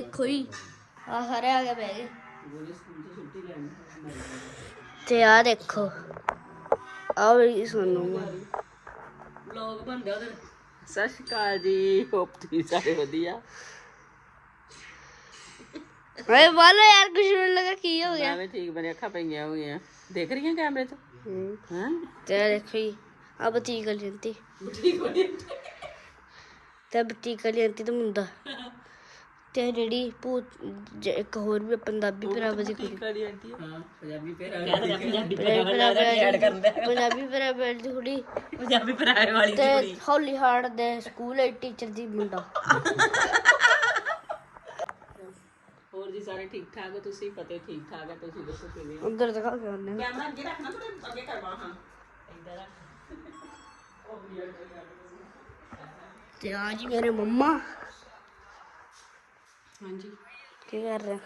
ਦੇਖੋ ਜੀ ਆ ਸਾਰੇ ਆ ਕੇ ਬਹਿ ਗਏ। ਤੇ ਆ ਦੇਖੋ ਆ ਵੀ ਸੁਣੋ ਵਲੌਗ ਬਣਦਾ ਉਹਦੇ ਸਤਿ ਸ਼੍ਰੀ ਅਕਾਲ ਜੀ ਹੋਪ ਤੁਸੀਂ ਸਾਰੇ ਵਧੀਆ। ਓਏ ਬੋਲੋ ਯਾਰ ਕੁਝ ਮੈਨੂੰ ਲੱਗਾ ਕੀ ਹੋ ਗਿਆ। ਮੈਂ ਠੀਕ ਬਣੇ ਅੱਖਾਂ ਪਈਆਂ ਹੋਈਆਂ। ਦੇਖ ਰਹੀਆਂ ਕੈਮਰੇ ਤੋਂ ਹੂੰ। ਹਾਂ? ਤੇ ਦੇਖੋ ਜੀ ਆ ਬਤੀ ਹੋਣੀ ਤੇ ਬਤੀ ਕਲਿੰਤੀ ਤੇ ਮੁੰਡਾ। ਤੇ ਜਿਹੜੀ ਭੂਤ ਜ- ਇੱਕ ਹੋਰ ਵੀ ਪੰਜਾਬੀ ਭਰਾਵਾਂ ਦੀ ਕੁੜੀ। ਕਰੀ ਆਂਟੀ ਹਾਂ ਪੰਜਾਬੀ ਪੰਜਾਬੀ ਪੰਜਾਬੀ ਪੰਜਾਬੀ ਭਰਾਵਾਂ ਦੀ ਕੁੜੀ। ਪੰਜਾਬੀ ਪਰਾਏ ਵਾਲੀ ਤੇ ਹੌਲੀ ਹਾਰਟ ਦੇ ਸਕੂਲ ਦੇ ਟੀਚਰ ਦੀ ਮੁੰਡਾ। ਹੋਰ ਜੀ ਸਾਰੇ ਠੀਕ ਠਾਕ ਹੋ? ਤੁਸੀਂ ਪਤੇ ਠੀਕ ਠਾਕ ਹੈ ਤੁਸੀਂ ਦੱਸੋ ਕਿਵੇਂ ਹੋ? ਉਧਰ ਦਿਖਾ ਕੇ ਆਉਂਦੇ ਹਾਂ। ਕੈਮਰਾ ਅੱਗੇ ਰੱਖਣਾ ਥੋੜੇ ਅੱਗੇ ਕਰਵਾ ਹਾਂ। ਇੱਧਰ ਰੱਖ ਤੇ ਆ ਜੀ ਮੇਰੇ ਮੰਮਾ। ਹਾਂਜੀ। ਕੀ ਕਰ ਰਹੇ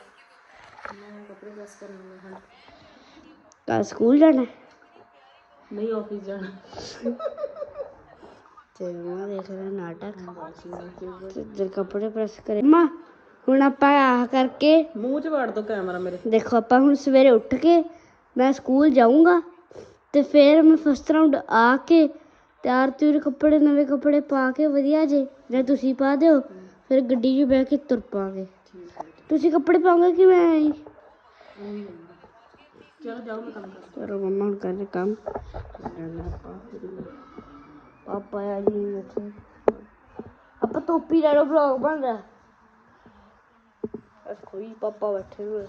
ਮੈਂ ਕੱਪੜੇ ਪ੍ਰੈਸ ਕਰਨ ਲੱਗਾ ਹਾਂ। ਕੱਲ ਸਕੂਲ ਜਾਣਾ ਨਹੀਂ ਆਫਿਸ ਜਾਣਾ। ਤੇ ਮੈਂ ਦੇਖ ਰਿਹਾ ਨਾਟਕ। ਤੇ ਇੱਧਰ ਕੱਪੜੇ ਪ੍ਰੈਸ ਕਰੇ? ਮਾਂ ਹੁਣ ਆਪਾਂ ਆਹ ਕਰਕੇ ਮੂੰਹ 'ਚ ਵੜ ਦੋ ਕੈਮਰਾ ਮੇਰੇ। ਦੇਖੋ ਆਪਾਂ ਹੁਣ ਸਵੇਰੇ ਉੱਠ ਕੇ ਮੈਂ ਸਕੂਲ ਜਾਊਂਗਾ ਤੇ ਫਿਰ ਮੈਂ ਫਸਟ ਰਾਉਂਡ ਆ ਕੇ ਤਿਆਰ ਤਿਉਰ ਕੱਪੜੇ ਨਵੇਂ ਕੱਪੜੇ ਪਾ ਕੇ ਵਧੀਆ ਜੇ। ਜੇ ਤੁਸੀਂ ਪਾ ਦਿਓ। ਫਿਰ ਗੱਡੀ 'ਚ ਬਹਿ ਕੇ ਤੁਰ ਪਾਂਗੇ। ਤੁਸੀਂ ਕੱਪੜੇ ਪਾਉਂਗੇ ਕਿ ਮੈਂ ਆਈ? ਚਲੋ ਜਾਓ ਮੈਂ ਕੰਮ ਕਰਾਂ ਪਰ ਮੰਮਾ ਹੁਣ ਕਰ ਕੰਮ। ਪਾਪਾ ਆ ਜੀ ਇੱਥੇ। ਆਪਾਂ ਟੋਪੀ ਲੈ ਲਓ ਵਲੌਗ ਬਣ ਰਿਹਾ। ਅਸ ਕੋਈ ਪਾਪਾ ਬੈਠੇ ਹੋਏ।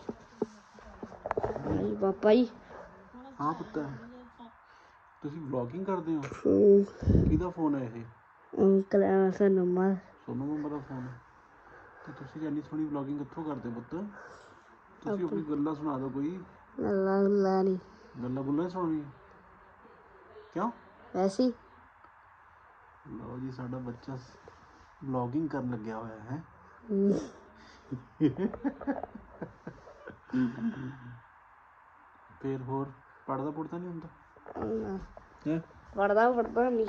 ਆਈ ਪਾਪਾ ਜੀ। ਹਾਂ ਪੁੱਤ। ਤੁਸੀਂ ਵਲੌਗਿੰਗ ਕਰਦੇ ਹੋ? ਕਿਹਦਾ ਫੋਨ ਹੈ ਇਹ? ਅੰਕਲ ਆ ਸਾਨੂੰ ਮਾਰ ਸੋਨੂ ਮੰਮਾ ਦਾ ਫੋਨ। ਤੇ ਤੁਸੀਂ ਇੰਨੀ ਸੋਹਣੀ ਵਲੌਗਿੰਗ ਕਿੱਥੋਂ ਕਰਦੇ ਪੁੱਤ? ਤੁਸੀਂ ਆਪਣੀ ਗੱਲਾਂ ਸੁਣਾ ਦਿਓ ਕੋਈ। ਅੱਲਾ ਅੱਲਾ ਨਹੀਂ। ਗੱਲਾਂ ਗੁੱਲਾਂ ਸੁਣਾਉਣੀ ਕਿਉਂ? ਹੀ। ਲਓ ਜੀ ਸਾਡਾ ਬੱਚਾ ਵਲੌਗਿੰਗ ਕਰਨ ਲੱਗਿਆ ਹੋਇਆ ਹੈ। ਫੇਰ ਹੋਰ ਪੜਦਾ ਪੁੜਦਾ ਨਹੀਂ ਹੁੰਦਾ। ਹੈ? ਪੜਦਾ ਪੜਦਾ ਨਹੀਂ।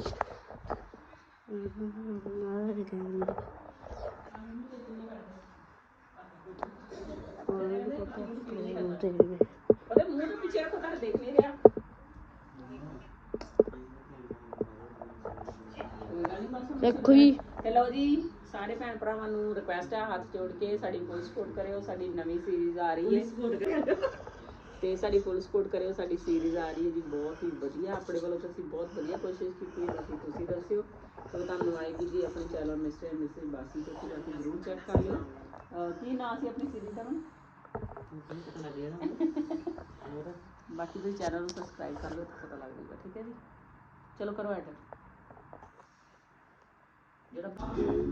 ਉਹਦੇ ਮੂੰਹ ਦੇ ਪਿੱਛੇ ਰੱਖੋ ਤਾਂ ਦੇਖ ਨਹੀਂ ਰਿਹਾ ਦੇਖੋ ਜੀ। ਲਓ ਜੀ ਸਾਰੇ ਭੈਣ ਭਰਾਵਾਂ ਨੂੰ ਰਿਕੁਐਸਟ ਹੈ ਹੱਥ ਜੋੜ ਕੇ ਸਾਡੀ ਫੁੱਲ ਸਪੋਰਟ ਕਰਿਓ ਸਾਡੀ ਨਵੀਂ ਸੀਰੀਜ਼ ਆ ਰਹੀ ਹੈ। ਤੇ ਸਾਡੀ ਫੁੱਲ ਸਪੋਰਟ ਕਰਿਓ, ਸਾਡੀ ਸੀਰੀਜ਼ ਆ ਰਹੀ ਹੈ ਜੀ, ਬਹੁਤ ਹੀ ਵਧੀਆ। ਆਪਣੇ ਵੱਲੋਂ ਤਾਂ ਅਸੀਂ ਬਹੁਤ ਵਧੀਆ ਕੋਸ਼ਿਸ਼ ਕੀਤੀ ਹੈ, ਬਾਕੀ ਤੁਸੀਂ ਦੱਸਿਓ। ਤੇ ਤੁਹਾਨੂੰ ਆਏਗੀ ਜੀ ਆਪਣੇ ਚੈਨਲ ਮਿਸਟਰ ਐਂਡ ਮਿਸਿਸ ਬਾਸੀ ਤੁਸੀਂ ਬਾਕੀ ਜ਼ਰੂਰ ਚੈੱਕ ਕਰ ਲਿਓ। ਕੀ ਨਾਮ ਸੀ ਆਪਣੀ ਸੀਰੀਜ਼ ਦਾ ਨਾ ਬਾਕੀ ਤੁਸੀਂ ਚੈਨਲ ਨੂੰ ਸਬਸਕ੍ਰਾਈਬ ਕਰ ਲਓ, ਤਾਂ ਪਤਾ ਲੱਗ ਜਾਊਗਾ, ਠੀਕ ਹੈ ਜੀ? ਚਲੋ ਕਰੋ ਐਡ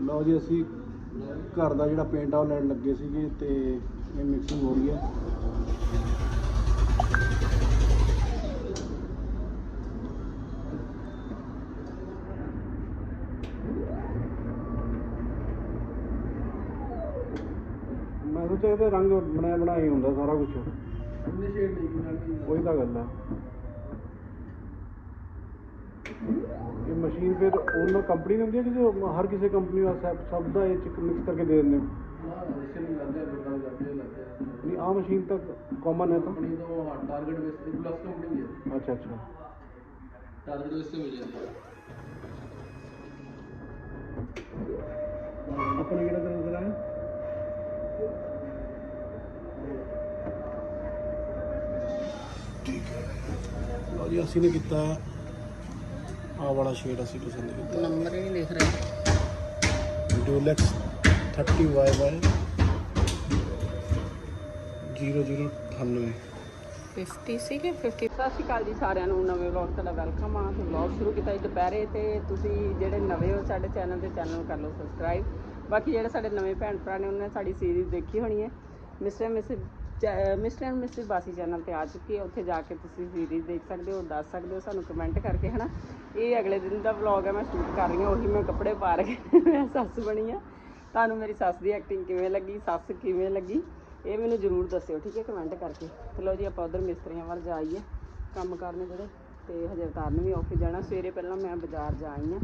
ਲਓ ਜੀ, ਅਸੀਂ ਘਰ ਦਾ ਜਿਹੜਾ ਪੇਂਟ ਆ ਉਹ ਲੈਣ ਲੱਗੇ ਸੀਗੇ ਤੇ ਇਹ ਮਿਕਸਿੰਗ ਹੋ ਰਹੀ ਹੈ। ਤੇ ਤੇ ਰੰਗ ਬਣਾਇਆ ਬਣਾਇਆ ਹੀ ਹੁੰਦਾ ਸਾਰਾ ਕੁਝ ਉਹਨੇ ਸ਼ੇਡ ਨਹੀਂ ਕੀਤਾ ਉਹੀ ਤਾਂ ਗੱਲ ਆ। ਇਹ ਮਸ਼ੀਨ ਫਿਰ ਉਹਨਾਂ ਕੰਪਨੀ ਦੀ ਹੁੰਦੀ ਹੈ ਕਿ ਹਰ ਕਿਸੇ ਕੰਪਨੀ ਦਾ ਸਭ ਦਾ ਇਹ ਚਿਕ ਮਿਕਸ ਕਰਕੇ ਦੇ ਦਿੰਦੇ ਹੋ ਨਹੀਂ ਆ ਮਸ਼ੀਨ ਤਾਂ ਕਾਮਨ ਹੈ ਤਾਂ। ਕੰਪਨੀ ਦਾ ਉਹ ਟਾਰਗੇਟ ਬੇਸ ਤੇ ਪਲੱਸ ਕੰਪਨੀ ਹੈ ਅੱਛਾ ਅੱਛਾ। ਟਾਰਗੇਟ ਬੇਸ ਤੇ ਮਿਲ ਜਾਂਦਾ ਆਪਣੇ ਕਿਹੜਾ ਤਰ੍ਹਾਂ ਦਾ ਹੈ ਠੀਕ ਹੈ। ਲਓ ਜੀ ਅਸੀਂ ਨੇ ਕੀਤਾ। ਆ ਵਾਲਾ ਸ਼ੇਡ ਅਸੀਂ ਪਸੰਦ ਕੀਤਾ। ਨੰਬਰ ਹੀ ਨਹੀਂ ਲਿਖ ਰਹੇ ਡੂਲੈਕਸ 30YY 0098 50 ਸੀਗੇ? 50 ਸਤਿ ਸ਼੍ਰੀ ਅਕਾਲ ਜੀ ਸਾਰਿਆਂ ਨੂੰ। ਨਵੇਂ ਵਲੌਗ ਤੁਹਾਡਾ ਵੈਲਕਮ ਆ। ਤੇ ਵਲੌਗ ਸ਼ੁਰੂ ਕੀਤਾ ਜੀ ਦੁਪਹਿਰੇ ਤੇ ਤੁਸੀਂ ਜਿਹੜੇ ਨਵੇਂ ਹੋ ਸਾਡੇ ਚੈਨਲ ਤੇ ਚੈਨਲ ਨੂੰ ਕਰ ਲਓ ਸਬਸਕ੍ਰਾਈਬ ਬਾਕੀ ਜਿਹੜੇ ਸਾਡੇ ਨਵੇਂ ਭੈਣ ਭਰਾ ਨੇ ਉਹਨਾਂ ਨੇ ਸਾਡੀ ਸੀਰੀਜ਼ ਦੇਖੀ ਹੋਣੀ ਹੈ। Mr Mrs Mr and Mrs Basi channel ਤੇ ਆ ਚੁੱਕੀ ਹੈ। ਉੱਥੇ ਜਾ ਕੇ ਤੁਸੀਂ ਸੀਰੀਜ਼ ਦੇਖ ਸਕਦੇ ਹੋ, ਦੱਸ ਸਕਦੇ ਹੋ, ਸਾਨੂੰ ਕਮੈਂਟ ਕਰਕੇ, ਹਨਾ? ਇਹ ਅਗਲੇ ਦਿਨ ਦਾ ਵਲੌਗ ਹੈ, ਮੈਂ ਸ਼ੂਟ ਕਰ ਰਹੀ ਹਾਂ, ਉਹੀ ਮੈਂ ਕੱਪੜੇ ਪਾ ਰਹੀ ਮੈਂ ਸੱਸ ਬਣੀ ਆ ਤੁਹਾਨੂੰ ਮੇਰੀ ਸੱਸ ਦੀ ਐਕਟਿੰਗ ਕਿਵੇਂ ਲੱਗੀ, ਸੱਸ ਕਿਵੇਂ ਲੱਗੀ, ਇਹ ਮੈਨੂੰ ਜ਼ਰੂਰ ਦੱਸਿਓ, ਠੀਕ ਹੈ? ਕਮੈਂਟ ਕਰਕੇ। ਚਲੋ ਜੀ, ਆਪਾਂ ਉਧਰ ਮਿਸਤਰੀਆਂ ਵੱਲ ਜਾਈਏ ਕੰਮ ਕਰਨੇ ਜਿਹੜੇ, ਤੇ ਹਜੇ ਅਵਤਾਰ ਨੂੰ ਵੀ ਆਫਿਸ ਜਾਣਾ। ਸਵੇਰੇ ਪਹਿਲਾਂ ਮੈਂ ਬਾਜ਼ਾਰ ਜਾਈ ਆਈ ਹਾਂ।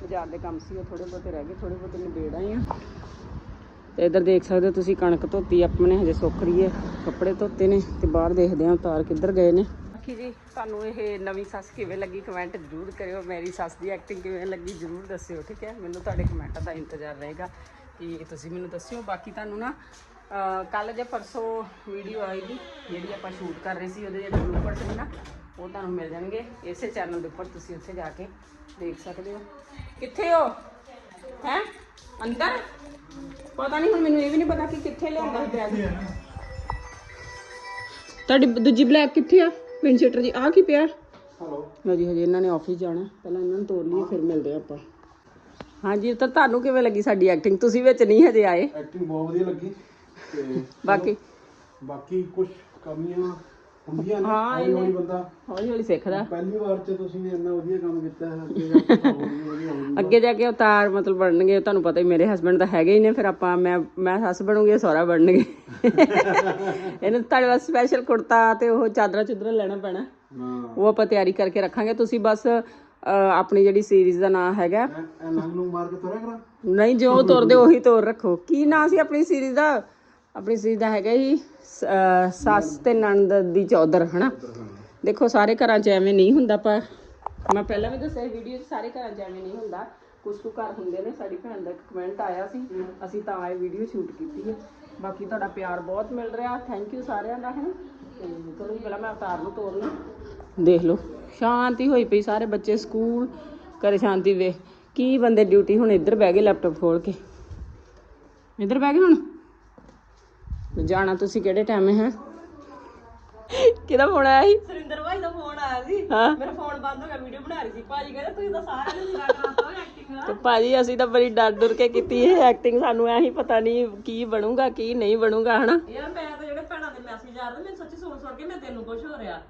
ਬਾਜ਼ਾਰ ਦੇ ਕੰਮ ਸੀ, ਉਹ ਥੋੜੇ ਬਹੁਤੇ ਰਹਿ ਗਏ ਥੋੜੇ ਬਹੁਤੇ ਨਿਬੇੜ ਆਈ ਹਾਂ। ਤੇ ਇੱਧਰ ਦੇਖ ਸਕਦੇ ਹੋ ਤੁਸੀਂ ਕਣਕ ਧੋਤੀ, ਆਪਣੇ ਹਜੇ ਸੁੱਕ ਰਹੀ ਹੈ। ਕੱਪੜੇ ਧੋਤੇ ਨੇ ਤੇ ਬਾਹਰ ਦੇਖਦੇ ਹਾਂ ਉਤਾਰ ਕਿੱਧਰ ਗਏ ਨੇ। ਬਾਕੀ ਜੀ, ਤੁਹਾਨੂੰ ਇਹ ਨਵੀਂ ਸੱਸ ਕਿਵੇਂ ਲੱਗੀ ਕਮੈਂਟ ਜ਼ਰੂਰ ਕਰਿਓ। ਮੇਰੀ ਸੱਸ ਦੀ ਐਕਟਿੰਗ ਕਿਵੇਂ ਲੱਗੀ ਜ਼ਰੂਰ ਦੱਸਿਓ, ਠੀਕ ਹੈ? ਮੈਨੂੰ ਤੁਹਾਡੇ ਕਮੈਂਟਾਂ ਦਾ ਇੰਤਜ਼ਾਰ ਰਹੇਗਾ ਕਿ ਤੁਸੀਂ ਮੈਨੂੰ ਦੱਸਿਓ। ਬਾਕੀ ਤੁਹਾਨੂੰ ਨਾ ਕੱਲ ਜੇ ਪਰਸੋਂ ਵੀਡੀਓ ਆਏਗੀ, ਜਿਹੜੀ ਆਪਾਂ ਸ਼ੂਟ ਕਰ ਰਹੇ ਸੀ ਉਹਦੇ ਜਿਹੜੇ ਬਲੂਪਰ ਸੀ ਨਾ, ਉਹ ਤੁਹਾਨੂੰ ਮਿਲ ਜਾਣਗੇ। ਇਸੇ ਚੈਨਲ ਦੇ ਉੱਪਰ ਤੁਸੀਂ ਉੱਥੇ ਜਾ ਕੇ ਦੇਖ ਸਕਦੇ ਹੋ। ਕਿੱਥੇ ਹੋ? ਹੈ? ਅੰਦਰ? ਪਤਾ ਨਹੀਂ ਹੁਣ ਮੈਨੂੰ ਇਹ ਵੀ ਨਹੀਂ ਪਤਾ ਕਿ ਕਿੱਥੇ ਲਿਆਂਦਾ ਸੀ ਬੈਗ ਤੁਹਾਡੀ ਦੂਜੀ ਬਲੈਕ ਕਿੱਥੇ ਆ? ਵਿੰਡਸ਼ੀਟਰ ਜੀ ਆ ਕੀ ਪਿਆ? ਹਲੋ ਲੋ ਜੀ ਹਜੇ ਇਹਨਾਂ ਨੇ ਆਫਿਸ ਜਾਣਾ। ਪਹਿਲਾਂ ਇਹਨਾਂ ਨੂੰ ਤੋਰ ਲਈਏ ਫਿਰ ਮਿਲਦੇ ਆ ਆਪਾਂ। ਹਾਂਜੀ ਤਾਂ ਤੁਹਾਨੂੰ ਕਿਵੇਂ ਲੱਗੀ ਸਾਡੀ ਐਕਟਿੰਗ ਤੁਸੀਂ ਵਿੱਚ ਨਹੀਂ ਹਜੇ ਆਏ। ਐਕਟਿੰਗ ਬਹੁਤ ਵਧੀਆ ਲੱਗੀ। ਤੇ ਬਾਕੀ? ਬਾਕੀ ਕੁਝ ਕਮੀਆਂ ਹੁੰਦੀਆਂ ਨੇ ਹਾਂ, ਹੌਲੀ ਹੌਲੀ ਬੰਦਾ ਹੌਲੀ ਹੌਲੀ ਸਿੱਖਦਾ। ਪਹਿਲੀ ਵਾਰ ਚ ਤੁਸੀਂ ਨੇ ਇੰਨਾ ਵਧੀਆ ਕੰਮ ਕੀਤਾ ਹੈ ਅੱਗੇ ਜਾ ਕੇ ਹੋਰ ਵੀ ਵਧੀਆ ਹੋਊਗਾ ਅੱਗੇ ਜਾ ਕੇ ਉਤਾਰ ਮਤਲਬ ਬਣਨਗੇ ਤੁਹਾਨੂੰ ਪਤਾ ਹੀ ਮੇਰੇ ਹਸਬੰਡ ਤਾਂ ਹੈਗੇ ਹੀ ਨੇ ਫਿਰ ਆਪਾਂ ਮੈਂ ਮੈਂ ਸੱਸ ਬਣੂਗੀ ਇਹ ਸਹੁਰਾ ਬਣਨਗੇ। ਇਹਨੂੰ ਤੁਹਾਡੇ ਵਾਸਤੇ ਸਪੈਸ਼ਲ ਕੁੜਤਾ ਤੇ ਉਹ ਚਾਦਰਾ ਚੁਦਰਾ ਲੈਣਾ ਪੈਣਾ। ਹਾਂ। ਉਹ ਆਪਾਂ ਤਿਆਰੀ ਕਰਕੇ ਰੱਖਾਂਗੇ। ਤੁਸੀਂ ਬਸ ਅਹ, ਆਪਣੀ ਜਿਹੜੀ ਸੀਰੀਜ਼ ਦਾ ਨਾਮ ਹੈਗਾ। ਐ ਐ ਨੰਗ ਨੂੰ ਮਾਰ ਕੇ ਤੁਰਿਆ ਕਰਾਂ। ਨਹੀਂ ਜੋ ਤੁਰਦੇ ਉਹੀ ਤੋਰ ਰੱਖੋ। ਕੀ ਨਾਂ ਸੀ ਆਪਣੀ ਸੀਰੀਜ਼ ਦਾ? ਆਪਣੀ ਸੀ ਦਾ ਹੈਗਾ ਜੀ, ਸ- ਸੱਸ ਤੇ ਨਣਦ ਦੀ ਚੌਧਰ, ਹਨਾ? ਦੇਖੋ, ਸਾਰੇ ਘਰਾਂ 'ਚ ਐਵੇਂ ਨਹੀਂ ਹੁੰਦਾ, ਪਰ ਮੈਂ ਪਹਿਲਾਂ ਵੀ ਦੱਸਿਆ ਵੀਡੀਓ 'ਚ ਸਾਰੇ ਘਰਾਂ 'ਚ ਐਵੇਂ ਨਹੀਂ ਹੁੰਦਾ। ਕੁਝ ਕੁ ਘਰ ਹੁੰਦੇ ਨੇ, ਸਾਡੀ ਭੈਣ ਦਾ ਇੱਕ ਕਮੈਂਟ ਆਇਆ ਸੀ, ਅਸੀਂ ਤਾਂ ਇਹ ਵੀਡੀਓ ਸ਼ੂਟ ਕੀਤੀ ਹੈ। ਬਾਕੀ ਤੁਹਾਡਾ ਪਿਆਰ ਬਹੁਤ ਮਿਲ ਰਿਹਾ ਥੈਂਕ ਯੂ ਸਾਰਿਆਂ ਦਾ ਹੈ ਤੇ ਚਲੋ ਜੀ, ਪਹਿਲਾਂ ਮੈਂ ਅਵਤਾਰ ਨੂੰ ਤੋਰ ਲਾਂ। ਦੇਖ ਲਓ, ਸ਼ਾਂਤੀ ਹੋਈ ਪਈ ਸਾਰੇ ਬੱਚੇ ਸਕੂਲ, ਘਰੇ ਸ਼ਾਂਤੀ ਵੇ। ਕੀ ਬੰਦੇ ਡਿਊਟੀ ਹੁਣ ਇੱਧਰ ਬਹਿ ਗਏ ਲੈਪਟਾਪ ਖੋਲ ਕੇ? ਇੱਧਰ ਬਹਿ ਗਏ ਹੁਣ? ਜਾਣਾ ਤੁਸੀਂ ਕਿਹੜੇ ਟਾਈਮ ਹੈ? ਕਿਹਦਾ ਫੋਨ ਆਇਆ ਸੀ? ਸੁਰਿੰਦਰ ਭਾਈ ਦਾ ਫੋਨ ਆਇਆ ਸੀ। ਹਾਂ। ਮੇਰਾ ਫੋਨ ਬੰਦ ਹੋ ਗਿਆ ਵੀਡੀਓ ਬਣਾ ਰਹੀ ਸੀ। ਭਾਜੀ ਕਹਿੰਦੇ ਤੁਸੀਂ ਤਾਂ ਸਾਰਿਆਂ ਨੂੰ ਸਿਰਾ ਕਰਾਤਾ ਐਕਟਿੰਗ ਦਾ ਤੇ ਭਾਜੀ ਅਸੀਂ ਤਾਂ ਬੜੀ ਡਰ ਡਰ ਕੇ ਕੀਤੀ ਇਹ ਐਕਟਿੰਗ ਸਾਨੂੰ ਐ ਹੀ ਪਤਾ ਨਹੀਂ ਕੀ ਬਣੂਗਾ ਕੀ ਨਹੀਂ ਬਣੂਗਾ ਹਨਾ? ਯਾਰ ਮੈਂ ਤਾਂ ਜਿਹੜੇ ਭੈਣਾਂ ਦੇ ਮੈਸੇਜ ਆ ਰਹੇ ਮੈਨੂੰ ਸੱਚੀ ਸੁਣ ਸੁਣ ਕੇ ਮੈਂ ਤੈਨੂੰ ਕੁਝ ਹੋ ਰਿਹਾ।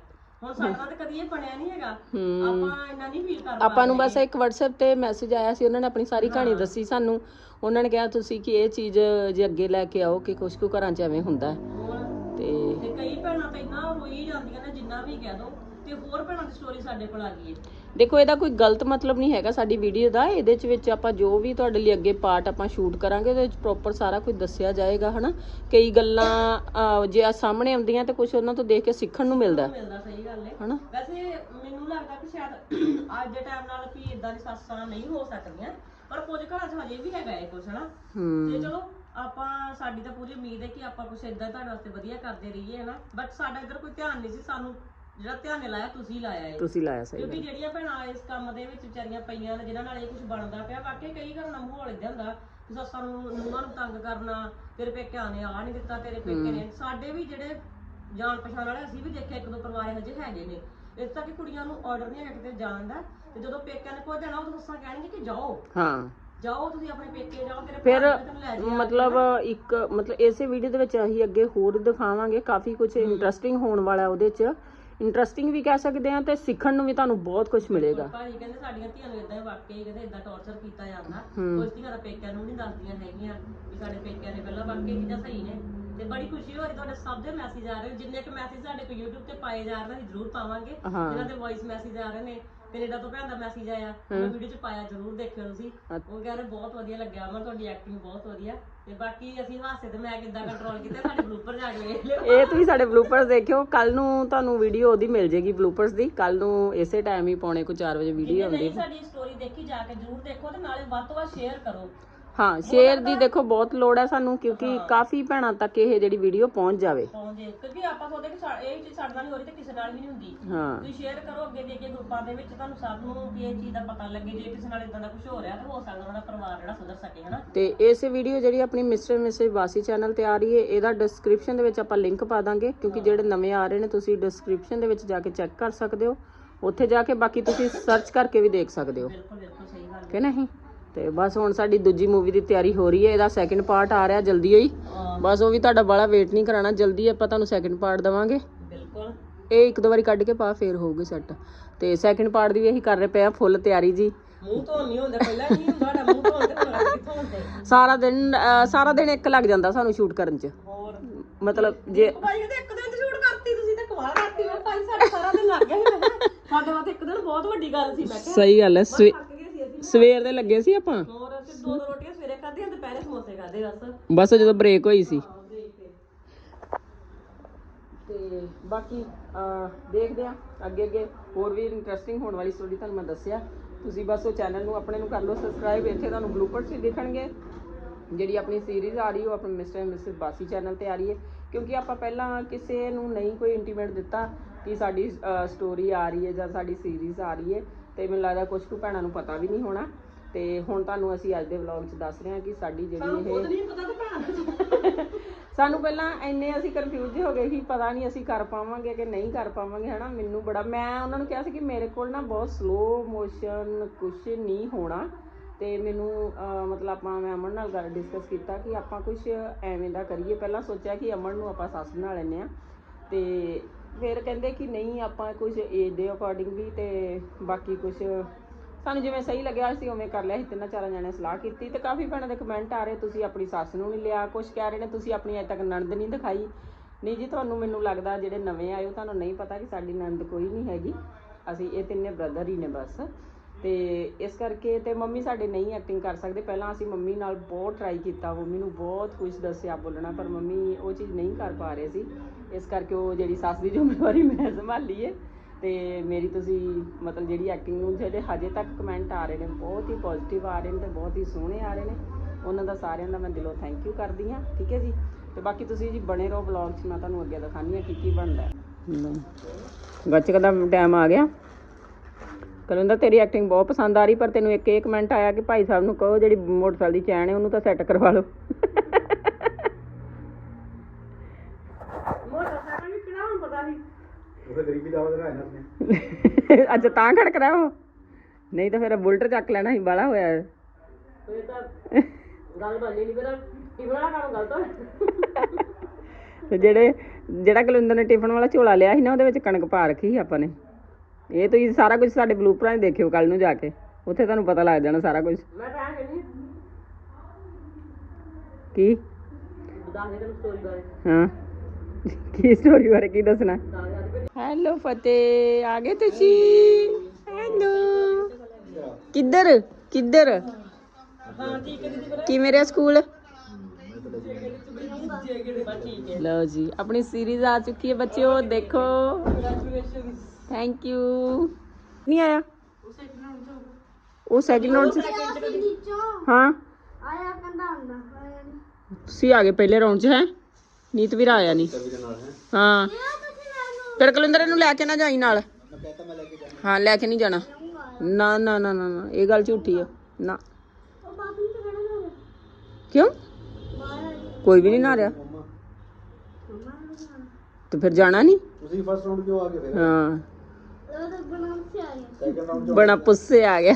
ਹੁਣ ਸਾਡੇ ਨਾਲ ਤਾਂ ਕਦੀ ਇਹ ਬਣਿਆ ਨਹੀਂ ਹੈਗਾ। ਆਪਾਂ ਇੰਨਾ ਨਹੀਂ ਫੀਲ ਕਰ ਆਪਾਂ ਨੂੰ ਬਸ ਇੱਕ WhatsApp ਤੇ ਮੈਸੇਜ ਆਇਆ ਸੀ ਉਹਨਾਂ ਨੇ ਆਪਣੀ ਸਾਰੀ ਕਹਾਣੀ ਦੱਸੀ ਸਾਨੂੰ। ਉਹਨਾਂ ਨੇ ਕਿਹਾ ਤੁਸੀਂ ਕਿ ਇਹ ਚੀਜ਼ ਜੇ ਅੱਗੇ ਲੈ ਕੇ ਆਓ ਕਿ ਕੁਝ ਕੁ ਘਰਾਂ 'ਚ ਐਵੇਂ ਹੁੰਦਾ ਹੈ। ਹੋਰ ਤੇ ਤੇ ਕਈ ਭੈਣਾਂ ਤਾਂ ਇੰਨਾ ਹੋਈ ਜਾਂਦੀਆਂ ਨੇ ਜਿੰਨਾ ਵੀ ਕਹਿ ਦੋ। ਤੇ ਹੋਰ ਭੈਣਾਂ ਦੀ ਸਟੋਰੀ ਸਾਡੇ ਕੋਲ ਆ ਗਈ ਹੈ। ਦੇਖੋ ਇਹਦਾ ਕੋਈ ਗਲਤ ਮਤਲਬ ਨਹੀਂ ਹੈਗਾ ਸਾਡੀ ਵੀਡੀਓ ਦਾ। ਇਹਦੇ ਚ ਵਿੱਚ ਆਪਾਂ ਜੋ ਵੀ ਤੁਹਾਡੇ ਲਈ ਅੱਗੇ ਪਾਰਟ ਆਪਾਂ ਸ਼ੂਟ ਕਰਾਂਗੇ ਉਹਦੇ ਵਿੱਚ ਪ੍ਰੋਪਰ ਸਾਰਾ ਕੁਝ ਦੱਸਿਆ ਜਾਏਗਾ ਹਨਾ? ਕਈ ਗੱਲਾਂ ਅਹ, ਜੇ ਆ ਸਾਹਮਣੇ ਆਉਂਦੀਆਂ ਤੇ ਕੁਝ ਉਹਨਾਂ ਤੋਂ ਦੇਖ ਕੇ ਸਿੱਖਣ ਨੂੰ ਮਿਲਦਾ ਹੈ, ਮਿਲਦਾ ਸਹੀ ਗੱਲ ਹੈ। ਹਨਾ? ਵੈਸੇ ਮੈਨੂੰ ਲੱਗਦਾ ਕਿ ਸ਼ਾਇਦ ਅੱਜ ਦੇ ਟਾਈਮ ਨਾਲ ਵੀ ਇਦਾਂ ਦੀ ਸੱਸਾਂ ਨਹੀਂ ਹੋ ਸਕਦੀਆਂ ਪਰ ਕੁਝ ਘਰਾਂ 'ਚ ਹਜੇ ਵੀ ਹੈਗਾ ਇਹ ਕੁਝ ਹਨਾ? ਹੂੰ। ਤੇ ਚਲੋ ਆਪਾਂ ਸਾਡੀ ਤਾਂ ਪੂਰੀ ਉਮੀਦ ਹੈ ਕਿ ਆਪਾਂ ਕੁਝ ਇਦਾਂ ਤੁਹਾਡੇ ਵਾਸਤੇ ਵਧੀਆ ਕਰਦੇ ਰਹੀਏ ਹਨਾ? ਬਟ ਸਾਡਾ ਇੱਧਰ ਕੋਈ ਧਿਆਨ ਨਹੀਂ ਸੀ ਸਾਨੂੰ ਜਿਹੜਾ ਧਿਆਨ ਲਾਇਆ ਤੁਸੀਂ ਲਾਇਆ ਹੈ ਤੁਸੀਂ ਲਾਇਆ ਸਹੀ ਕਿਉਂਕਿ ਜਿਹੜੀਆਂ ਭੈਣਾਂ ਇਸ ਕੰਮ ਦੇ ਵਿੱਚ ਵਿਚਾਰੀਆਂ ਪਈਆਂ ਨੇ ਜਿਨ੍ਹਾਂ ਨਾਲ ਇਹ ਕੁਝ ਬਣਦਾ ਪਿਆ ਵਾਕਈ ਕਈ ਘਰਾਂ ਦਾ ਮਾਹੌਲ ਇਦਾਂ ਹੁੰਦਾ ਕਿ ਸੱਸਾਂ ਨੂੰ ਨੂੰਹਾਂ ਨੂੰ ਤੰਗ ਕਰਨਾ ਤੇਰੇ ਪੇਕਿਆਂ ਨੇ ਆ ਨਹੀਂ ਦਿੱਤਾ ਤੇਰੇ ਪੇਕੇ ਨੇ। ਸਾਡੇ ਵੀ ਜਿਹੜੇ ਜਾਣ ਪਛਾਣ ਵਾਲੇ ਅਸੀਂ ਵੀ ਦੇਖਿਆ ਇੱਕ ਦੋ ਪਰਿਵਾਰ ਇਹੋ ਜਿਹੇ ਹੈਗੇ ਨੇ। ਇਸ ਤੱਕ ਕਿ ਕੁੜੀਆਂ ਨੂੰ ਆਰਡਰ ਨਹੀਂ ਹੈਗਾ ਕਿਤੇ ਜਾਣ ਦਾ ਤੇ ਜਦੋਂ ਪੇਕਿਆਂ ਨੇ ਕੋਈ ਜਾਣਾ ਉਦੋਂ ਸੱਸਾਂ ਕਹਿਣਗੇ ਕਿ ਜਾਓ। ਹਾਂ। ਜਾਓ ਤੁਸੀਂ ਆਪਣੇ ਪੇਕੇ ਜਾਓ ਤੇਰੇ ਫਿਰ ਭਰਾ ਨੇ ਤੈਨੂੰ ਲੈ ਮਤਲਬ ਇੱਕ ਮਤਲਬ ਇਸੇ ਵੀਡੀਓ ਦੇ ਵਿੱਚ ਅਸੀਂ ਅੱਗੇ ਹੋਰ ਦਿਖਾਵਾਂਗੇ ਕਾਫੀ ਕੁਝ ਇੰਟਰਸਟਿੰਗ ਹੋਣ ਵਾਲਾ ਉਹਦੇ 'ਚ। ਇੰਟਰਸਟਿੰਗ ਵੀ ਕਹਿ ਸਕਦੇ ਆ ਤੇ ਸਿੱਖਣ ਨੂੰ ਵੀ ਤੁਹਾਨੂੰ ਬਹੁਤ ਕੁਝ ਮਿਲੇਗਾ। ਭਾਜੀ ਕਹਿੰਦੇ ਸਾਡੀਆਂ ਧੀਆਂ ਨੂੰ ਇਦਾਂ ਵਾਕਈ ਕਹਿੰਦੇ ਇਦਾਂ ਟੌਰਚਰ ਕੀਤਾ ਜਾਂਦਾ। ਕੁਝ ਧੀਆਂ ਦਾ ਪੇਕਿਆਂ ਨੂੰ ਨਹੀਂ ਦੱਸਦੀਆਂ ਹੈਗੀਆਂ ਵੀ ਸਾਡੇ ਪੇਕਿਆਂ ਨੇ ਪਹਿਲਾਂ ਵਾਕਈ ਚੀਜ਼ਾਂ ਸਹੀ ਨੇ। ਤੇ ਬੜੀ ਖੁਸ਼ੀ ਹੋ ਰਹੀ ਤੁਹਾਡੇ ਸਭ ਦੇ ਮੈਸੇਜ ਆ ਰਹੇ ਨੇ। ਜਿੰਨੇ ਕੁ ਮੈਸੇਜ ਸਾਡੇ ਕੋਲ YouTube ਤੇ ਪਾਏ ਜਾ ਰਹੇ ਨੇ ਅਸੀਂ ਜ਼ਰੂਰ ਪਾਵਾਂਗੇ। ਹਾਂ। ਜਿਨ੍ਹਾਂ ਦੇ ਵੌਇਸ ਮੈਸੇਜ ਆ ਰਹੇ ਨੇ ਕੈਨੇਡਾ ਤੋਂ ਭੈਣ ਦਾ ਮੈਸੇਜ ਆਇਆ ਮੈਂ ਵੀਡੀਓ 'ਚ ਪਾਇਆ ਜ਼ਰੂਰ ਦੇਖਿਓ ਤੁਸੀਂ। ਉਹ ਕਹਿ ਰਹੇ ਬਹੁਤ ਵਧੀਆ ਲੱਗਿਆ ਅਮਨ ਤੁਹਾਡੀ ਐਕਟਿੰਗ ਬਹੁਤ ਵਧੀਆ। ਤੇ ਬਾਕੀ ਅਸੀਂ ਹਾਸੇ ਤੇ ਮੈਂ ਕਿੱਦਾਂ ਕੰਟਰੋਲ ਕੀਤਾ ਸਾਡੇ ਬਲੂਪਰ ਜਾ ਕੇ ਵੇਖ ਲਿਓ। ਇਹ ਤੁਸੀਂ ਸਾਡੇ ਬਲੂਪਰਸ ਦੇਖਿਓ ਕੱਲ ਨੂੰ ਤੁਹਾਨੂੰ ਵੀਡੀਓ ਉਹਦੀ ਮਿਲ ਜੇਗੀ ਬਲੂਪਰਸ ਦੀ। ਕੱਲ ਨੂੰ ਇਸੇ ਟਾਈਮ ਹੀ ਪੌਣੇ ਕੋ 4 ਵਜੇ ਵੀਡੀਓ ਆਉਂਦੀ ਨਹੀਂ ਸਾਡੀ ਸਟੋਰੀ ਦੇਖੀ ਜਾ ਕੇ ਜ਼ਰੂਰ ਦੇਖੋ ਤੇ ਨਾਲੇ ਵੱਧ ਤੋਂ ਵੱਧ ਸ਼ੇਅਰ ਕਰੋ। ਹਾਂ ਸ਼ੇਅਰ ਦੀ ਦੇਖੋ ਬਹੁਤ ਲੋੜ ਹੈ ਸਾਨੂੰ ਕਿਉਂਕਿ ਕਾਫੀ ਭੈਣਾਂ ਤੱਕ ਇਹ ਜਿਹੜੀ ਵੀਡੀਓ ਪਹੁੰਚ ਜਾਵੇ। ਪਹੁੰਚੇ ਕਿਉਂਕਿ ਆਪਾਂ ਸੋਚਦੇ ਕਿ ਸਾ- ਇਹ ਚੀਜ਼ ਸਾਡੇ ਨਾਲ ਨਹੀਂ ਹੋ ਰਹੀ ਤੇ ਕਿਸੇ ਨਾਲ ਵੀ ਨਹੀਂ ਹੁੰਦੀ। ਹਾਂ। ਤੁਸੀਂ ਸ਼ੇਅਰ ਕਰੋ ਅੱਗੇ ਦੇ ਅੱਗੇ ਗਰੁੱਪਾਂ ਦੇ ਵਿੱਚ ਤੁਹਾਨੂੰ ਸਭ ਨੂੰ ਕਿ ਇਹ ਚੀਜ਼ ਦਾ ਪਤਾ ਲੱਗੇ ਜੇ ਕਿਸੇ ਨਾਲ ਇਦਾਂ ਦਾ ਕੁਝ ਹੋ ਰਿਹਾ ਤਾਂ ਹੋ ਸਕਦਾ ਉਹਨਾਂ ਦਾ ਪਰਿਵਾਰ ਜਿਹੜਾ ਸੁਧਰ ਸਕੇ ਹਨਾ? ਤੇ ਇਸ ਵੀਡੀਓ ਜਿਹੜੀ ਆਪਣੀ ਮਿਸਟਰ ਮਿਸਿਸ ਵਾਸੀ ਚੈਨਲ ਤੇ ਆ ਰਹੀ ਹੈ ਇਹਦਾ ਡਿਸਕ੍ਰਿਪਸ਼ਨ ਦੇ ਵਿੱਚ ਆਪਾਂ ਲਿੰਕ ਪਾ ਦਾਂਗੇ ਕਿਉਂਕਿ ਜਿਹੜੇ ਨਵੇਂ ਆ ਰਹੇ ਨੇ ਤੁਸੀਂ ਡਿਸਕ੍ਰਿਪਸ਼ਨ ਦੇ ਵਿੱਚ ਜਾ ਕੇ ਚੈੱਕ ਕਰ ਸਕਦੇ ਹੋ। ਉੱਥੇ ਜਾ ਕੇ ਬਾਕੀ ਤੁਸੀਂ ਸਰਚ ਕਰਕੇ ਵੀ ਦੇਖ ਸਕਦੇ ਹੋ। ਬਿਲਕੁਲ ਬਿਲਕੁਲ ਸਹੀ ਗੱਲ ਕਿ ਨਹੀਂ? ਤੇ ਬਸ ਹੁਣ ਸਾਡੀ ਦੂਜੀ ਮੂਵੀ ਦੀ ਤਿਆਰੀ ਹੋ ਰਹੀ ਹੈ ਇਹਦਾ ਸੈਕਿੰਡ ਪਾਰਟ ਆ ਰਿਹਾ ਜਲਦੀ ਹੋਈ। ਬਸ ਉਹ ਵੀ ਤੁਹਾਡਾ ਬੜਾ ਵੇਟ ਨਹੀਂ ਕਰਾਣਾ ਜਲਦੀ ਆਪਾਂ ਤੁਹਾਨੂੰ ਸੈਕਿੰਡ ਪਾਰਟ ਦਵਾਂਗੇ। ਬਿਲਕੁਲ। ਇਹ ਇੱਕ ਦੋ ਵਾਰੀ ਕੱਢ ਕੇ ਪਾ ਫੇਰ ਹੋਊਗੀ ਸੈੱਟ ਤੇ ਸੈਕਿੰਡ ਪਾਰਟ ਦੀ ਵੀ ਅਸੀਂ ਕਰ ਰਹੇ ਪਏ ਆ ਫੁੱਲ ਤਿਆਰੀ ਜੀ। ਮੂੰਹ ਧੋਣ ਨਹੀਂ ਹੁੰਦਾ ਪਹਿਲਾਂ ਨਹੀਂ ਹੁੰਦਾ ਸਾਡਾ ਮੂੰਹ ਧੋਣ ਤੇ ਹੁਣ ਲੱਗ ਕਿੱਥੋਂ ਹੁੰਦੇ? ਸਾਰਾ ਦਿਨ ਸਾਰਾ ਦਿਨ ਇੱਕ ਲੱਗ ਜਾਂਦਾ ਸਾਨੂੰ ਸ਼ੂਟ ਕਰਨ 'ਚ। ਹੋਰ? ਮਤਲਬ ਜੇ ਭਾਈ ਕਹਿੰਦੇ ਇੱਕ ਦਿਨ ਚ ਸ਼ੂਟ ਕਰਤੀ ਤੁਸੀਂ ਤਾਂ ਕਮਾਲ ਕਰਤੀ। ਮੈਂ ਭਾਈ ਸਾਡਾ ਸਾਰਾ ਦਿਨ ਲੱਗ ਗਿਆ ਸੀ ਮੈਂ ਕਿਹਾ, ਸਾਡੇ ਵਾਸਤੇ ਇੱਕ ਦਿਨ ਬਹੁਤ ਵੱਡੀ ਗੱਲ ਸੀ ਮੈਂ ਕਿਹਾ। ਸਹੀ ਗੱਲ ਹੈ ਸਵੇਰ ਦੇ ਲੱਗੇ ਸੀ ਆਪਾਂ? ਹੋਰ ਅਸੀਂ ਦੋ ਦੋ ਰੋਟੀਆਂ ਸਵੇਰੇ ਖਾਧੀਆਂ ਕਰਦੇ ਆ ਦੁਪਹਿਰੇ ਸਮੋਸੇ ਖਾਦੇ ਬਸ। ਬਸ ਜਦੋਂ ਬ੍ਰੇਕ ਹੋਈ ਸੀ। ਤੇ। ਬਾਕੀ ਅਹ, ਦੇਖਦੇ ਆ ਅੱਗੇ ਅੱਗੇ ਹੋਰ ਵੀ ਇੰਟਰਸਟਿੰਗ ਹੋਣ ਵਾਲੀ ਸਟੋਰੀ ਤੁਹਾਨੂੰ ਮੈਂ ਦੱਸਿਆ। ਤੁਸੀਂ ਬਸ ਉਹ ਚੈਨਲ ਨੂੰ ਆਪਣੇ ਨੂੰ ਕਰ ਲਓ ਸਬਸਕ੍ਰਾਈਬ ਇੱਥੇ ਤੁਹਾਨੂੰ ਬਲੂਪਰਸ ਵੀ ਦਿਖਣਗੇ। ਜਿਹੜੀ ਆਪਣੀ ਸੀਰੀਜ਼ ਆ ਰਹੀ ਉਹ ਆਪਣੇ Mr and Mrs Basi channel ਤੇ ਆ ਰਹੀ ਹੈ। ਕਿਉਂਕਿ ਆਪਾਂ ਪਹਿਲਾਂ ਕਿਸੇ ਨੂੰ ਨਹੀਂ ਕੋਈ ਇੰਟੀਮੇਟ ਦਿੱਤਾ ਕਿ ਸਾਡੀ ਸਟੋਰੀ ਆ ਰਹੀ ਹੈ ਜਾਂ ਸਾਡੀ ਸੀਰੀਜ਼ ਆ ਰਹੀ ਹੈ। ਤੇ ਮੈਨੂੰ ਲੱਗਦਾ ਕੁਝ ਕੁ ਭੈਣਾਂ ਨੂੰ ਪਤਾ ਵੀ ਨਹੀਂ ਹੋਣਾ। ਤੇ ਹੁਣ ਤੁਹਾਨੂੰ ਅਸੀਂ ਅੱਜ ਦੇ ਵਲੌਗ 'ਚ ਦੱਸ ਰਹੇ ਹਾਂ ਕਿ ਸਾਡੀ ਜਿਹੜੀ ਇਹ ਨਹੀਂ ਪਤਾ ਤੇ ਭੈਣ ਸਾਨੂੰ ਪਹਿਲਾਂ ਇੰਨੇ ਅਸੀਂ ਕਨਫਿਊਜ਼ ਹੋ ਗਏ ਸੀ ਪਤਾ ਨਹੀਂ ਅਸੀਂ ਕਰ ਪਾਵਾਂਗੇ ਕਿ ਨਹੀਂ ਕਰ ਪਾਵਾਂਗੇ ਹਨਾ? ਮੈਨੂੰ ਬੜਾ ਮੈਂ ਉਹਨਾਂ ਨੂੰ ਕਿਹਾ ਸੀ ਕਿ ਮੇਰੇ ਕੋਲ ਨਾ ਬਹੁਤ ਸਲੋ ਮੋਸ਼ਨ ਕੁਛ ਨਹੀਂ ਹੋਣਾ। ਤੇ ਮੈਨੂੰ ਅਹ, ਮਤਲਬ ਆਪਾਂ ਮੈਂ ਅਮਨ ਨਾਲ ਗੱਲ ਡਿਸਕਸ ਕੀਤਾ ਕਿ ਆਪਾਂ ਕੁਝ ਐਵੇਂ ਦਾ ਕਰੀਏ। ਪਹਿਲਾਂ ਸੋਚਿਆ ਕਿ ਅਮਨ ਨੂੰ ਆਪਾਂ ਸੱਸ ਬਣਾ ਲੈਂਦੇ ਆ ਤੇ ਫਿਰ ਕਹਿੰਦੇ ਕਿ ਨਹੀਂ, ਆਪਾਂ ਕੁਝ ਏਜ ਦੇ ਅਕੋਰਡਿੰਗ ਵੀ ਤੇ ਬਾਕੀ ਕੁਝ ਸਾਨੂੰ ਜਿਵੇਂ ਸਹੀ ਲੱਗਿਆ ਸੀ ਉਵੇਂ ਕਰ ਲਿਆ। ਸੀ ਤਿੰਨਾਂ ਚਾਰਾਂ ਜਣਿਆਂ ਸਲਾਹ ਕੀਤੀ ਤੇ ਕਾਫੀ ਭੈਣਾਂ ਦੇ ਕਮੈਂਟ ਆ ਰਹੇ, ਤੁਸੀਂ ਆਪਣੀ ਸੱਸ ਨੂੰ ਨਹੀਂ ਲਿਆ। ਕੁਝ ਕਹਿ ਰਹੇ ਨੇ, ਤੁਸੀਂ ਆਪਣੀ ਅਜੇ ਤੱਕ ਨਣਦ ਨਹੀਂ ਦਿਖਾਈ। ਨਹੀਂ ਜੀ, ਤੁਹਾਨੂੰ ਮੈਨੂੰ ਲੱਗਦਾ ਜਿਹੜੇ ਨਵੇਂ ਆਏ ਹੋ, ਤੁਹਾਨੂੰ ਨਹੀਂ ਪਤਾ ਕਿ ਸਾਡੀ ਨਣਦ ਕੋਈ ਨਹੀਂ ਹੈਗੀ। ਅਸੀਂ ਇਹ ਤਿੰਨੇ ਬ੍ਰਦਰ ਹੀ ਨੇ ਬਸ। ਤੇ ਇਸ ਕਰਕੇ ਤੇ ਮੰਮੀ ਸਾਡੇ ਨਹੀਂ ਐਕਟਿੰਗ ਕਰ ਸਕਦੇ। ਪਹਿਲਾਂ ਅਸੀਂ ਮੰਮੀ ਨਾਲ ਬਹੁਤ ਟਰਾਈ ਕੀਤਾ, ਮੰਮੀ ਨੂੰ ਬਹੁਤ ਕੁਝ ਦੱਸਿਆ ਬੋਲਣਾ, ਪਰ ਮੰਮੀ ਉਹ ਚੀਜ਼ ਨਹੀਂ ਕਰ ਪਾ ਰਹੇ ਸੀ। ਇਸ ਕਰਕੇ ਉਹ ਜਿਹੜੀ ਸੱਸ ਦੀ ਜ਼ਿੰਮੇਵਾਰੀ ਮੈਂ ਸੰਭਾਲੀ ਹੈ ਤੇ ਮੇਰੀ ਤੁਸੀਂ ਮਤਲਬ ਜਿਹੜੀ ਐਕਟਿੰਗ ਨੂੰ ਜਿਹੜੇ ਹਜੇ ਤੱਕ ਕਮੈਂਟ ਆ ਰਹੇ ਨੇ, ਬਹੁਤ ਹੀ ਪੋਜ਼ਿਟਿਵ ਆ ਰਹੇ ਨੇ ਤੇ ਬਹੁਤ ਹੀ ਸੋਹਣੇ ਆ ਰਹੇ ਨੇ। ਉਹਨਾਂ ਦਾ ਸਾਰਿਆਂ ਦਾ ਮੈਂ ਦਿਲੋਂ ਥੈਂਕ ਯੂ ਕਰਦੀ ਹਾਂ, ਠੀਕ ਹੈ ਜੀ? ਤੇ ਬਾਕੀ ਤੁਸੀਂ ਜੀ ਬਣੇ ਰਹੋ ਵਲੌਗ 'ਚ, ਮੈਂ ਤੁਹਾਨੂੰ ਅੱਗੇ ਦਿਖਾਉਂਦੀ ਹਾਂ ਕੀ ਕੀ ਬਣਦਾ ਹੈ। ਗੱਚਕ ਦਾ ਟਾਈਮ ਆ ਗਿਆ। ਕਲਵਿੰਦਰ, ਤੇਰੀ ਐਕਟਿੰਗ ਬਹੁਤ ਪਸੰਦ ਆ ਰਹੀ, ਪਰ ਤੈਨੂੰ ਇੱਕ ਇਹ ਕਮੈਂਟ ਆਇਆ ਕਿ ਭਾਈ ਸਾਹਿਬ ਨੂੰ ਕਹੋ ਜਿਹੜੀ ਮੋਟਰਸਾਈਕਲ ਦੀ ਚੈਨ ਹੈ, ਉਹਨੂੰ ਤਾਂ ਸੈੱਟ ਕਰਵਾ ਲਓ। ਗਰੀਬੀ ਦਾ ਨਾ ਅੱਜ ਤਾਂ ਖੜਕਦਾ ਉਹ? ਨਹੀਂ ਤਾਂ ਫਿਰ ਬੁਲਟ ਚੱਕ ਲੈਣਾ ਸੀ ਬਾਲਾ ਹੋਇਆ। ਹੈ। ਇਹ ਤਾਂ ਗੱਲ ਬਣਨੀ ਨਹੀਂ ਮੇਰਾ ਟਿਫਨ ਵਾਲਾ ਕੰਮ ਗਲਤ ਹੋਇਆ। ਤੇ ਜਿਹੜੇ ਜਿਹੜਾ ਕੁਲਵਿੰਦਰ ਨੇ ਟਿਫਨ ਵਾਲਾ ਝੋਲਾ ਲਿਆ ਸੀ ਨਾ ਉਹਦੇ ਵਿੱਚ ਕਣਕ ਪਾ ਰੱਖੀ ਸੀ ਆਪਾਂ ਨੇ। ਇਹ ਤੁਸੀਂ ਸਾਰਾ ਕੁਝ ਸਾਡੇ ਬਲੂਪਰਾਂ 'ਚ ਦੇਖਿਓ ਕੱਲ ਨੂੰ ਜਾ ਕੇ। ਉੱਥੇ ਤੁਹਾਨੂੰ ਪਤਾ ਲੱਗ ਜਾਣਾ ਸਾਰਾ ਕੁਝ। ਮੈਂ ਤਾਂ ਕਹਿੰਦੀ ਕੀ? ਦੱਸ ਦੇ ਤੈਨੂੰ ਸਟੋਰੀ ਬਾਰੇ। ਹਾਂ। ਕੀ ਸਟੋਰੀ ਬਾਰੇ ਕੀ ਦੱਸਣਾ? ਦੱਸ ਹੈਲੋ ਫਤਿਹ ਆ ਗਏ ਤੁਸੀਂ ਹੈਲੋ ਕਿੱਧਰ ਕਿੱਧਰ ਹਾਂ ਠੀਕ ਹੈ ਦੀਦੀ ਕੀ ਮੇਰੇ ਸਕੂਲ ਬਸ ਠੀਕ ਹੈ ਲਓ ਜੀ ਆਪਣੀ ਸੀਰੀਜ਼ ਆ ਚੁੱਕੀ ਹੈ ਬੱਚਿਓ ਦੇਖੋ ਕੰਗ੍ਰੈਚੁਲੇਸ਼ਨ ਥੈਂਕ ਯੂ ਨਹੀਂ ਆਇਆ ਉਹ ਸੈਕਿੰਡ ਨੋਟ ਚ ਹਾਂ ਆਇਆ ਕੰਦਾ ਹੁੰਦਾ ਆਇਆ ਨੀ। ਤੁਸੀਂ ਆ ਗਏ ਪਹਿਲੇ ਰਾਉਂਡ 'ਚ ਹੈ ਨੀਤ ਵੀਰ ਆਇਆ ਨਹੀਂ ਹਾਂ ਫਿਰ ਕੁਲਿੰਦਰ ਇਹਨੂੰ ਲੈ ਕੇ ਨਾ ਜਾਈ ਨਾਲ। ਹਾਂ ਲੈ ਕੇ ਨਹੀਂ ਜਾਣਾ। ਨਾ ਨਾ ਨਾ ਨਾ ਨਾ, ਇਹ ਗੱਲ ਝੂਠੀ ਹੈ ਨਾ। ਕਿਉਂ? ਕੋਈ ਵੀ ਨਹੀਂ ਨਾ ਰਿਹਾ। ਤੇ ਫਿਰ ਜਾਣਾ ਨਹੀਂ? ਤੁਸੀਂ ਫਸਟ ਰਾਉਂਡ ਕਿਉਂ ਆ ਗਏ ਫਿਰ? ਹਾਂ। ਆ ਸੈਕੰਡ ਰਾਉਂਡ ਬੜਾ ਪੁੱਸੇ ਆ ਗਿਆ।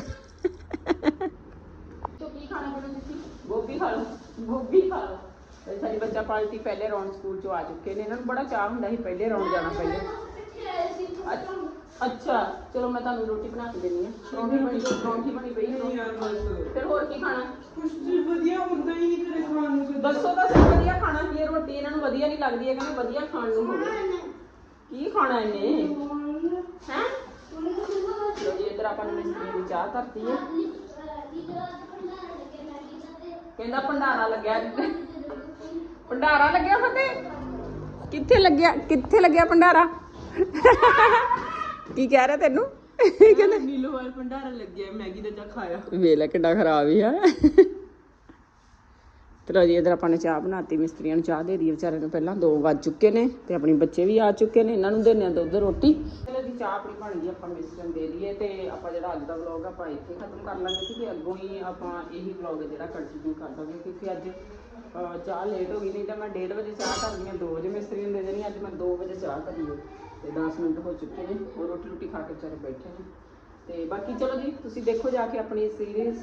ਗੋਭੀ ਖਾ ਲਓ। ਗੋਭੀ ਖਾ ਲਓ। ਸਾਡੀ ਬੱਚਾ ਪਾਰਟੀ ਪਹਿਲੇ ਰਾਉਂਡ ਸਕੂਲ ਚੋਂ ਆ ਚੁੱਕੇ ਨੇ ਇਹਨਾਂ ਨੂੰ ਬੜਾ ਚਾਹ ਹੁੰਦਾ ਸੀ ਪਹਿਲੇ ਰਾਉਂਡ ਜਾਣਾ ਪਹਿਲੇ ਅੱਛ- ਚਲੋ ਮੈਂ ਤੁਹਾਨੂੰ ਰੋਟੀ ਬਣਾ ਕੇ ਦੇਣੀ ਹੈ ਪਰੌਂਠੀ ਬਣੀ ਪਰੌਂਠੀ ਬਣੀ ਪਈ ਹੈ ਫਿਰ ਹੋਰ ਕੀ ਖਾਣਾ ਕੁਝ ਵਧੀਆ ਹੁੰਦਾ ਹੀ ਨਹੀਂ ਤੇਰੇ ਖਾਣ ਨੂੰ ਦੱਸੋ ਤਾਂ ਸਹੀ ਵਧੀਆ ਖਾਣਾ ਕੀ ਹੈ ਰੋਟੀ ਇਹਨਾਂ ਨੂੰ ਵਧੀਆ ਨਹੀਂ ਲੱਗਦੀ ਹੈ ਕਹਿੰਦੇ ਵਧੀਆ ਖਾਣ ਨੂੰ ਹੋਵੇ ਕੀ ਖਾਣਾ ਇਹਨੇ ਹੈ ਲੋ ਜੀ ਇੱਧਰ ਆਪਾਂ ਨੇ ਮਿਸਤਰੀ ਦੀ ਚਾਹ ਧਰਤੀ ਹੈ ਕਹਿੰਦਾ ਭੰਡਾਰਾ ਲੱਗਿਆ ਭੰਡਾਰਾ ਲੱਗਿਆ ਫਤਿਹ? ਕਿੱਥੇ ਲੱਗਿਆ? ਕਿੱਥੇ ਲੱਗਿਆ ਭੰਡਾਰਾ? ਕੀ ਕਹਿ ਰਿਹਾ ਤੈਨੂੰ? ਕਹਿੰਦਾ ਨੀਲੋ ਵਾਲ ਭੰਡਾਰਾ ਲੱਗਿਆ ਮੈਗੀ ਦਾ ਜਾ ਖਾਇਆ। ਵੇਲਾ ਕਿੱਡਾ ਖਰਾਬ ਹੀ ਆ। ਲਓ ਜੀ ਇਧਰ ਆਪਾਂ ਨੇ ਚਾਹ ਬਣਾਤੀ ਮਿਸਤਰੀਆਂ ਨੂੰ ਚਾਹ ਦੇ ਦੀ ਵਿਚਾਰੇ ਨੂੰ ਪਹਿਲਾਂ 2 ਵੱਜ ਚੁੱਕੇ ਨੇ ਤੇ ਆਪਣੇ ਬੱਚੇ ਵੀ ਆ ਚੁੱਕੇ ਨੇ ਇਹਨਾਂ ਨੂੰ ਦੇਣੇ ਆ ਦੁੱਧ ਰੋਟੀ। ਚਲੋ ਜੀ ਚਾਹ ਆਪਣੀ ਬਣ ਗਈ ਆਪਾਂ ਮਿਸਟਰ ਨੂੰ ਦੇ ਦਈਏ ਤੇ ਆਪਾਂ ਜਿਹੜਾ ਅੱਜ ਦਾ ਵਲੌਗ ਆਪਾਂ ਇੱਥੇ ਖਤਮ ਕਰ ਲਾਂਗੇ ਕਿਉਂਕਿ ਅੱਗੋਂ ਹੀ ਆਪਾਂ ਇਹੀ ਵਲੌਗ ਜਿਹੜਾ ਕੰਟੀਨਿਊ ਕਰ ਦਾਂਗੇ ਕਿਉਂਕਿ ਅੱਜ ਅਹ, ਚਾਹ ਲੇਟ ਹੋ ਗਈ, ਨਹੀਂ ਤਾਂ ਮੈਂ 1:30 ਵਜੇ ਚਾਹ ਕਰਦੀ ਹਾਂ 2 ਵਜੇ ਮਿਸਤਰੀ ਨੂੰ ਦੇ ਦੇਣੀ ਅੱਜ ਮੈਂ 2 ਵਜੇ ਚਾਹ ਕਰੀ ਹੈ ਤੇ 10 ਮਿੰਟ ਹੋ ਚੁੱਕੇ ਨੇ, ਉਹ ਰੋਟੀ ਰੋਟੀ ਖਾ ਕੇ ਵਿਚਾਰੇ ਬੈਠੇ ਨੇ। ਤੇ ਬਾਕੀ ਚਲੋ ਜੀ, ਤੁਸੀਂ ਦੇਖੋ ਜਾ ਕੇ ਆਪਣੀ ਸੀਰੀਜ਼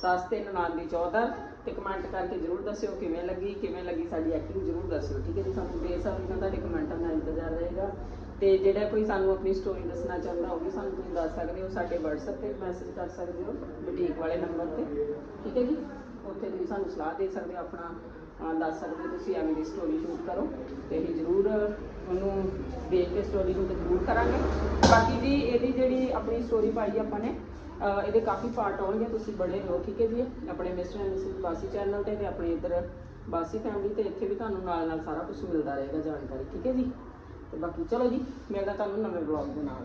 ਸੱਸ ਤੇ ਨਨਾਣ ਦੀ ਚੌਧਰ, ਤੇ ਕਮੈਂਟ ਕਰਕੇ ਜਰੂਰ ਦੱਸਿਓ ਕਿਵੇਂ ਲੱਗੀ ਕਿਵੇਂ ਲੱਗੀ ਸਾਡੀ ਐਕਟਿੰਗ ਜਰੂਰ ਦੱਸਿਓ, ਠੀਕ ਹੈ ਜੀ? ਸਾਨੂੰ ਬੇਸਬਰੀ ਨਾਲ ਤੁਹਾਡੇ ਕਮੈਂਟਾਂ ਦਾ ਇੰਤਜ਼ਾਰ ਰਹੇਗਾ। ਤੇ ਜਿਹੜਾ ਕੋਈ ਸਾਨੂੰ ਆਪਣੀ ਸਟੋਰੀ ਦੱਸਣਾ ਚਾਹੁੰਦਾ ਉਹ ਵੀ ਸਾਨੂੰ ਤੁਸੀਂ ਦੱਸ ਸਕਦੇ ਹੋ, ਸਾਡੇ WhatsApp ਤੇ ਮੈਸੇਜ ਕਰ ਸਕਦੇ ਹੋ ਬੁਟੀਕ ਵਾਲੇ ਨੰਬਰ ਤੇ, ਠੀਕ ਹੈ ਜੀ? ਉੱਥੇ ਤੁਸੀਂ ਸਾਨੂੰ ਸਲਾਹ ਦੇ ਸਕਦੇ ਹੋ, ਆਪਣਾ ਦੱਸ ਸਕਦੇ ਹੋ ਤੁਸੀਂ ਐਵੇਂ ਦੀ ਸਟੋਰੀ ਸ਼ੂਟ ਕਰੋ ਤੇ ਇਹ ਜ਼ਰੂਰ ਉਹਨੂੰ ਦੇਖ ਕੇ ਸਟੋਰੀ ਨੂੰ ਜ਼ਰੂਰ ਕਰਾਂਗੇ। ਬਾਕੀ ਜੀ, ਇਹਦੀ ਜਿਹੜੀ ਆਪਣੀ ਸਟੋਰੀ ਪਾਈ ਆਪਾਂ ਨੇ ਇਹਦੇ ਕਾਫੀ ਪਾਰਟ ਆਉਣਗੇ, ਤੁਸੀਂ ਬੜੇ ਰਹੋ ਠੀਕ ਹੈ ਜੀ ਆਪਣੇ Mr and Mrs Basi channel ਤੇ ਤੇ ਆਪਣੇ ਇੱਧਰ ਬਾਸੀ ਫੈਮਿਲੀ ਤੇ ਇੱਥੇ ਵੀ ਤੁਹਾਨੂੰ ਨਾਲ ਨਾਲ ਸਾਰਾ ਕੁਝ ਮਿਲਦਾ ਰਹੇਗਾ ਜਾਣਕਾਰੀ, ਠੀਕ ਹੈ ਜੀ? ਤੇ ਬਾਕੀ ਚਲੋ ਜੀ ਮਿਲਦਾ ਤੁਹਾਨੂੰ ਨਵੇਂ ਵਲੌਗ ਦੇ ਨਾਲ